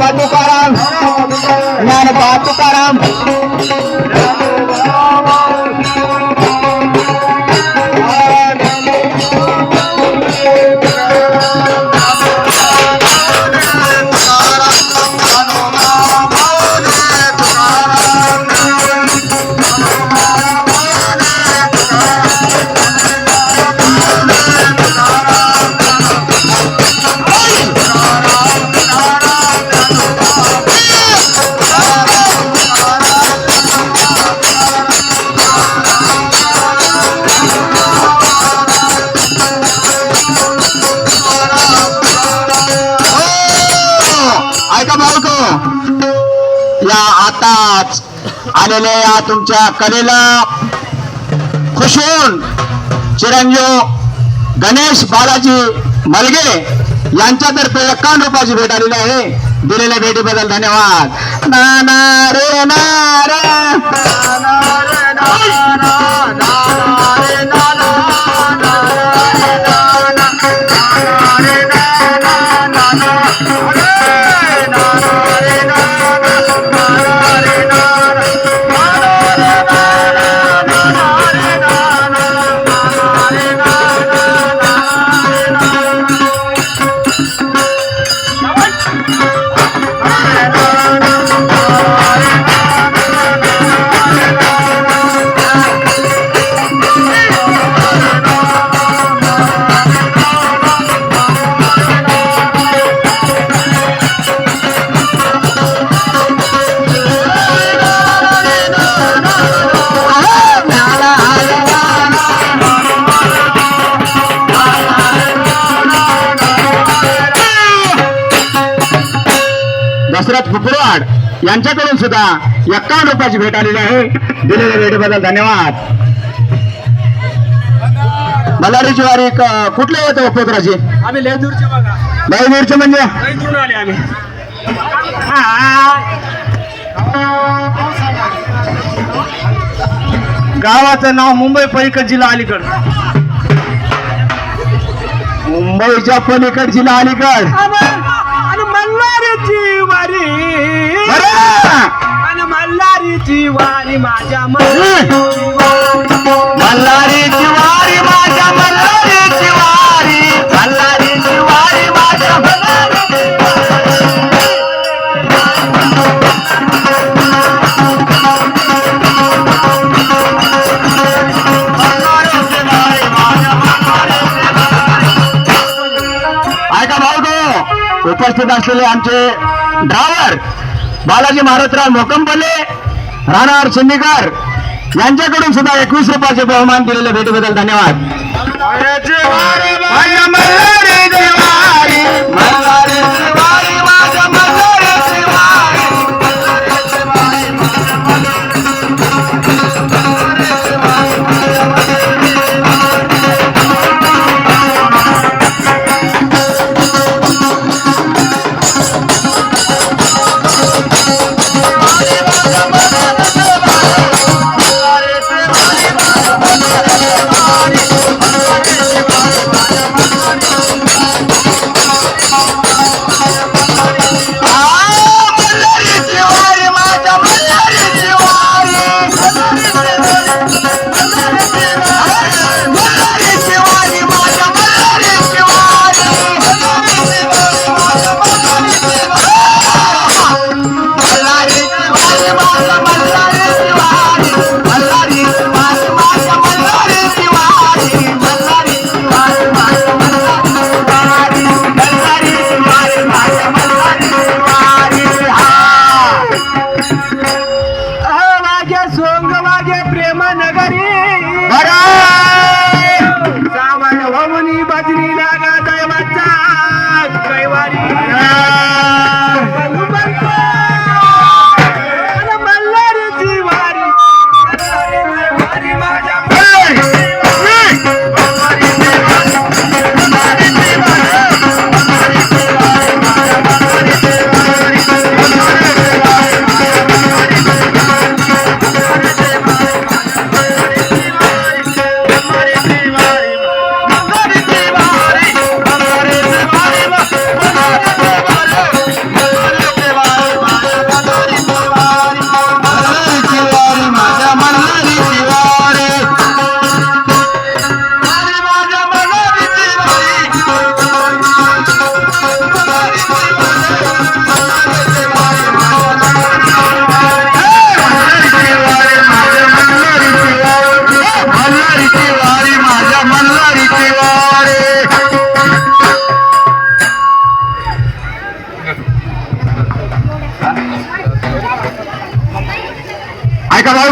satu या आताच आलेल्या या तुमच्या कलेला खुशून चिरंजीव गणेश बालाजी मलगे यांच्यातर्फे एकावन्न रुपयाची भेट आलेली आहे. दिलेल्या भेटीबद्दल धन्यवाद. नाना रे नारा रे रे ना दशरथ फुकुरवाड यांच्याकडून सुद्धा एक्कावन्न रुपयाची भेट आलेली आहे. दिलेल्या भेटीबद्दल धन्यवाद. मल्हारीची वारी क- कुठल्या येतो पोत्राची आम्ही लय दूरचे बघा म्हणजे? लय दूरून आले आम्ही. गावाचं नाव मुंबई पलीकड जिल्हा अलीकड. मुंबईच्या पलीकड जिल्हा अलीगड आणि मल्हारीची वारी माझ्या मल्हारीची मल्हारीची वारी माझ्या मल्हारीची वारी मल्हारीची वारी माझ्या मल्हारीची ऐका भाऊ उपस्थित असलेले आमचे ड्रायव्हर बालाजी महाराजराव मोकंपल्ले राहणार सिंदीकर यांच्याकडून सुद्धा एकवीस रुपयाचे बहुमान दिलेल्या भेटीबद्दल धन्यवाद.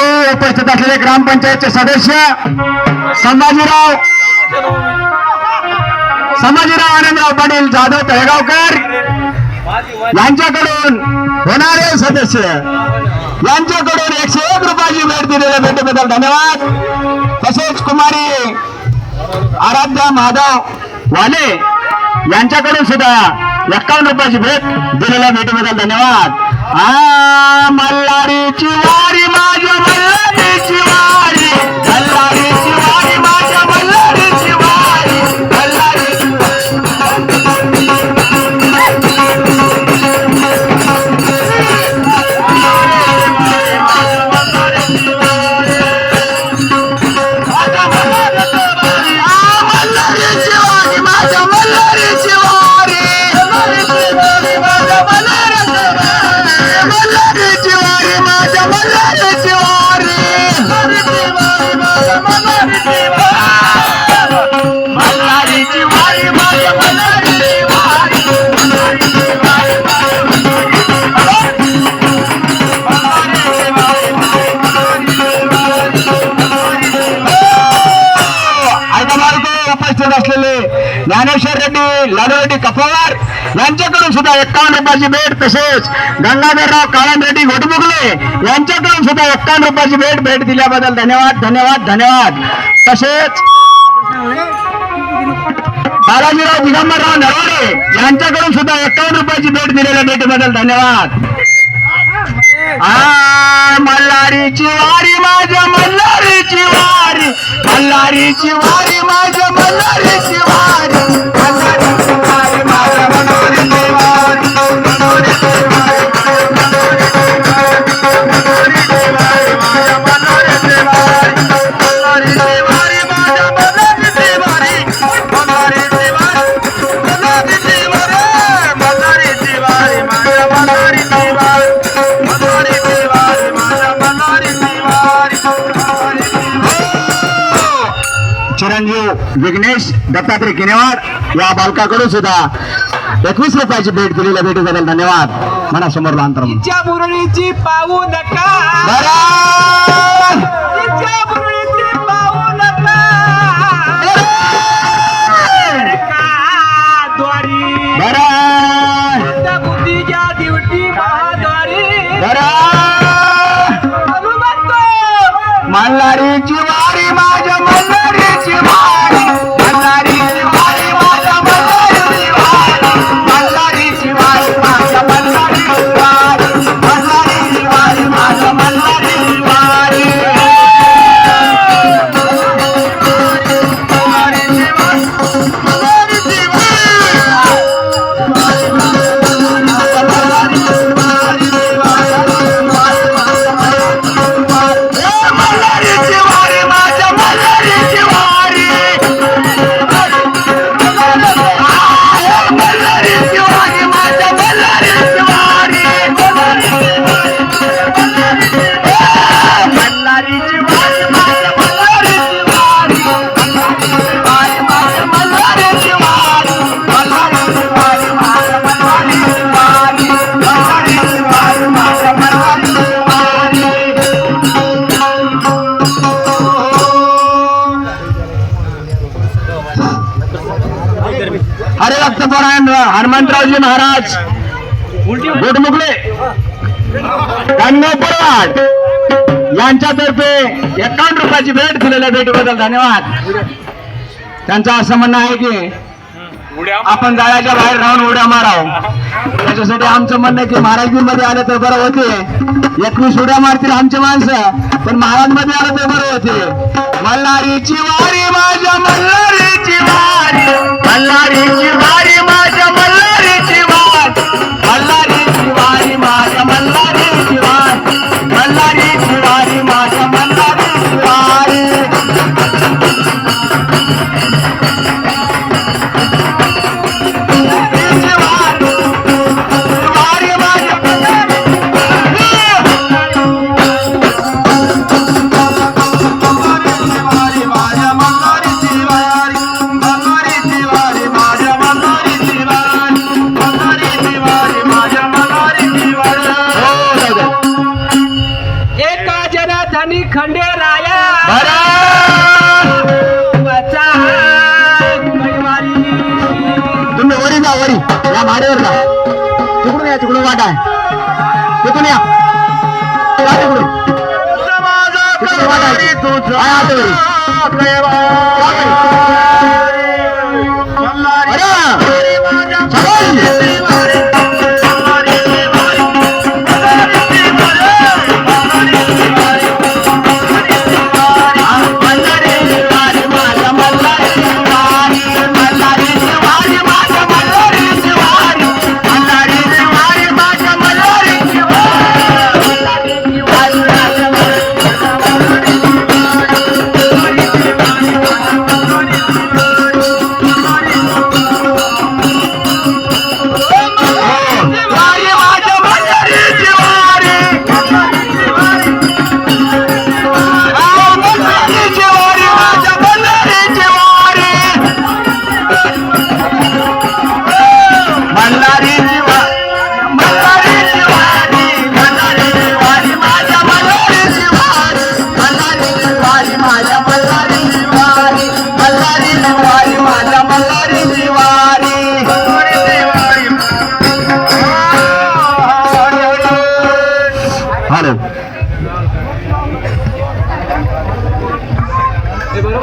ऐका उपस्थित असलेले ग्रामपंचायतचे सदस्य संभाजीराव संभाजीराव आनंदराव पाटील जाधव तळेगावकर यांच्याकडून होणारे सदस्य यांच्याकडून एकशे एक रुपयाची भेट दिलेल्या भेटीबद्दल धन्यवाद. तसेच कुमारी आराध्या माधव वाले यांच्याकडून सुद्धा एक्कावन्न रुपयाची भेट दिलेल्या भेटीबद्दल धन्यवाद. मल्हारीची वारी माझ्या मल्हारीची वारी मल्हारीची बाळको उपस्थित असलेले ज्ञानेश्वर रेड्डी लालू कपोवार यांच्याकडून सुद्धा एक्कावन्न रुपयाची भेट तसेच गंगाधरराव काळन रेड्डी घोटमुगले यांच्याकडून सुद्धा एक्कावन्न रुपयाची भेट भेट दिल्याबद्दल धन्यवाद धन्यवाद धन्यवाद. तसेच बालाजीराव दिगंबरराव नरवाडे यांच्याकडून सुद्धा एक्कावन्न रुपयाची भेट दिलेल्या भेटीबद्दल धन्यवाद. आ मल्हारीची वारी माझ्या मल्हारीची वारी. मल्हारीची वारी माझ्या मल्हारीची वारी. मल्हारीची वारी. विघ्नेश दत्तात्रय किनेवाड या बालकाकडून सुद्धा एकवीस रुपयाची भेट दिलेल्या भेटीबद्दल धन्यवाद. मनासमोर अंतर मुरळीची पाहू नका. तिच्या मुरळीची हनुमंतरावजी महाराज. गोटमुगले गंगापरवाड यांच्यातर्फे एकावन्न रुपयाची भेट दिलेल्या भेटीबद्दल धन्यवाद. त्यांचं असं म्हणणं आहे की आपण जाळ्याच्या बाहेर राहून उड्या माराव. त्याच्यासाठी आमचं म्हणणं की महाराजगीरमध्ये आलं तर बरं होते. एकवीस उड्या मारतील आमचे माणसं पण महाराजमध्ये आलं तर बरं होते. मल्हारीची वारी माझ्या मल्हारीची वारी. मल्हारीची वारी या माडीवर जा. तिकडून या तिकडून वाट. आहे तिकडून. या तिकडून वाट. आहे Hayır.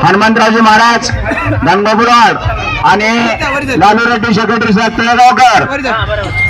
हनुमंतरावजी महाराज गंगापुराड आणि लालू रेड्डी सेक्रेटरी साहेब पिळगावकर